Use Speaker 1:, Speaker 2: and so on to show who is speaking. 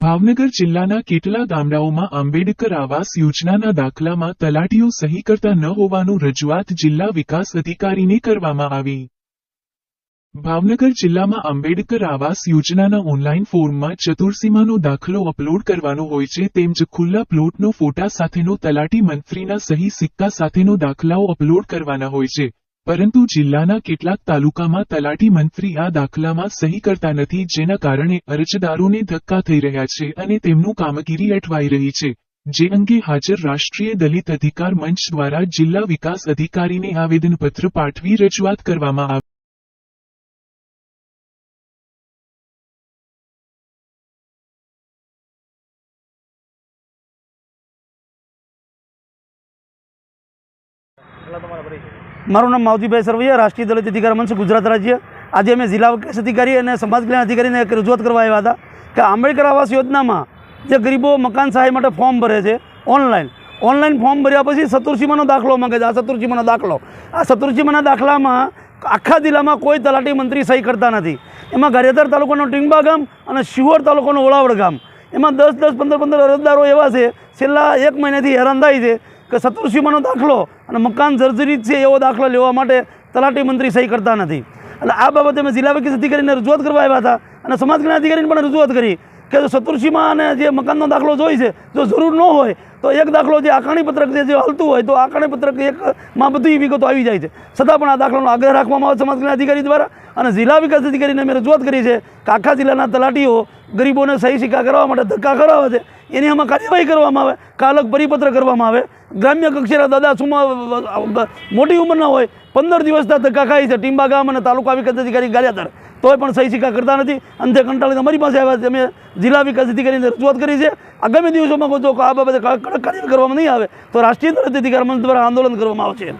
Speaker 1: ભાવનગર જિલ્લાના કેટલા ગામડાઓમાં આંબેડકર આવાસ યોજનાના દાખલામાં તલાટીઓ સહી કરતા ન હોવાનું રજૂઆત જિલ્લા વિકાસ અધિકારીને કરવામાં આવી. ભાવનગર જિલ્લામાં આંબેડકર આવાસ યોજનાના ઓનલાઈન ફોર્મમાં ચતુર્સીમાનો દાખલો અપલોડ કરવાનો હોય છે તેમજ ખુલ્લા પ્લોટનો ફોટા સાથેનો તલાટી મંત્રીના સહી સિક્કા સાથેનો દાખલાઓ અપલોડ કરવાના હોય છે. પરંતુ જિલ્લાના કેટલાક તાલુકામાં તલાટી મંત્રી આ દાખલામાં સહી કરતા નથી, જેના કારણે અરજદારોને ધક્કા થઈ રહ્યા છે અને તેમનું કામગીરી અટવાઈ રહી છે. જે અંગે હાજર રાષ્ટ્રીય દલિત અધિકાર મંચ દ્વારા જિલ્લા વિકાસ અધિકારીને આવેદનપત્ર પાઠવી રજૂઆત કરવામાં આવી.
Speaker 2: તમારા પરિચય
Speaker 3: મારું નામ માવજીભાઈ સરવૈયા, રાષ્ટ્રીય દલિત અધિકાર મંચ, ગુજરાત રાજ્ય. આજે અમે જિલ્લા વિકાસ અધિકારી અને સમાજ કલ્યાણ અધિકારીને એક રજૂઆત કરવા આવ્યા હતા કે આંબેડકર આવાસ યોજનામાં જે ગરીબો મકાન સહાય માટે ફોર્મ ભરે છે ઓનલાઈન ઓનલાઈન ફોર્મ ભર્યા પછી સતુરસીમાનો દાખલો માંગે છે. આ સતુરસીમાનો દાખલો, આ સતુરસીમાના દાખલામાં આખા જિલ્લામાં કોઈ તલાટી મંત્રી સહી કરતા નથી. એમાં ગારિયાધાર તાલુકાનો ટીંબા ગામ અને શિહોર તાલુકાનો ઓળાવડ ગામ. એમાં દસ દસ, પંદર પંદર અરજદારો એવા છે, છેલ્લા એક મહિનાથી હેરાન થાય છે. કે સતુરસીમાનો દાખલો અને મકાન જર્જરિત છે એવો દાખલો લેવા માટે તલાટી મંત્રી સહી કરતા નથી. એટલે આ બાબતે અમે જિલ્લા વિકાસ અધિકારીને રજૂઆત કરવા આવ્યા હતા અને સમાજ કલ્યાણ અધિકારીને પણ રજૂઆત કરી. કે સતુરસીમાં અને જે મકાનનો દાખલો જોઈ છે, જો જરૂર ન હોય, તો એક દાખલો જે આકારણી પત્રક જે હાલતું હોય, તો આકારણી પત્રક એકમાં બધી વિગતો આવી જાય છે. છતાં પણ આ દાખલાનો આગ્રહ રાખવામાં આવે સમાજ કલ્યાણ અધિકારી દ્વારા અને જિલ્લા વિકાસ અધિકારીને અમે રજૂઆત કરી છે કે આખા જિલ્લાના તલાટીઓ ગરીબોને સહી સિક્કા કરવા માટે ધક્કા કરાવે છે. એની આમાં કાર્યવાહી કરવામાં આવે, કાલક પરિપત્ર કરવામાં આવે. ગ્રામ્ય કક્ષાના દાદા સુમા મોટી ઉંમરના હોય, પંદર દિવસના ધક્કા ખાય છે ટીંબા ગામ અને તાલુકા વિકાસ અધિકારી ગારિયાધાર. તોય પણ સહી સિક્કા કરતા નથી. અંતે કંટાળીને અમારી પાસે આવ્યા છે. અમે જિલ્લા વિકાસ અધિકારીને રજૂઆત કરી છે. આગામી દિવસોમાં જો આ બાબતે કડક કાર્ય કરવામાં નહીં આવે, તો રાષ્ટ્રીય અધિકાર મંચ દ્વારા આંદોલન કરવામાં આવશે.